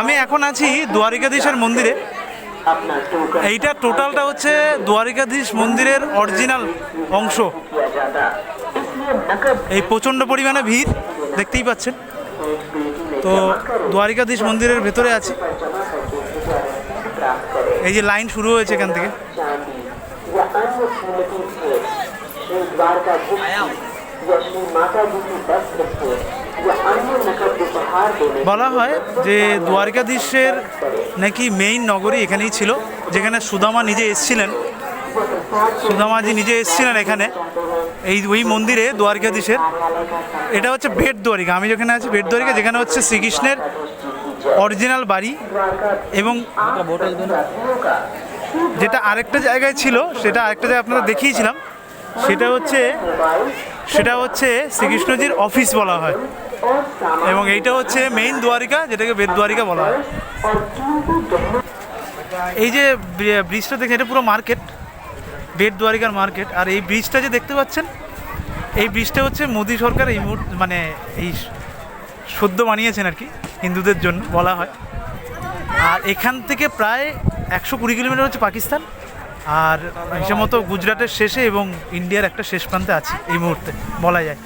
আমি এখন আছি দ্বারিকাধীশের মন্দিরে। এইটা টোটালটা হচ্ছে দ্বারিকাধীশ মন্দিরের অরিজিনাল অংশ। এই প্রচণ্ড পরিমাণে ভিড় দেখতেই পাচ্ছেন। তো দ্বারিকাধীশ মন্দিরের ভেতরে আছে। এই যে লাইন শুরু হয়েছে এখান থেকে। বলা হয় যে দ্বারকাধীশের নাকি মেইন নগরী এখানেই ছিল, যেখানে সুদামা নিজে এসছিলেন। সুদামাজি নিজে এসছিলেন এখানে। এই ওই মন্দিরে দ্বারকাধীশের। এটা হচ্ছে বেট দ্বারিকা। আমি যেখানে আছি, বেট দ্বারিকা, যেখানে হচ্ছে শ্রীকৃষ্ণের অরিজিনাল বাড়ি এবং যেটা আরেকটা জায়গায় ছিল, সেটা আরেকটা জায়গায় আপনারা দেখিয়েছিলাম। সেটা হচ্ছে সেটা হচ্ছে শ্রীকৃষ্ণজির অফিস বলা হয়। এবং এইটা হচ্ছে মেইন দ্বারিকা, যেটাকে বেদ দ্বারিকা বলা হয়। এই যে ব্রিজটা দেখেন, এটা পুরো মার্কেট বেদ দ্বারিকার মার্কেট আর এই ব্রিজটা যে দেখতে পাচ্ছেন, এই ব্রিজটা হচ্ছে মোদী সরকার এই মুহূর্তে মানে এই সদ্য বানিয়েছেন আর কি, হিন্দুদের জন্য বলা হয়। আর এখান থেকে প্রায় একশো কুড়ি কিলোমিটার হচ্ছে পাকিস্তান। আর হিসাব মতো গুজরাটের শেষে এবং ইন্ডিয়ার একটা শেষ প্রান্তে আছে এই মুহূর্তে, বলা যায়।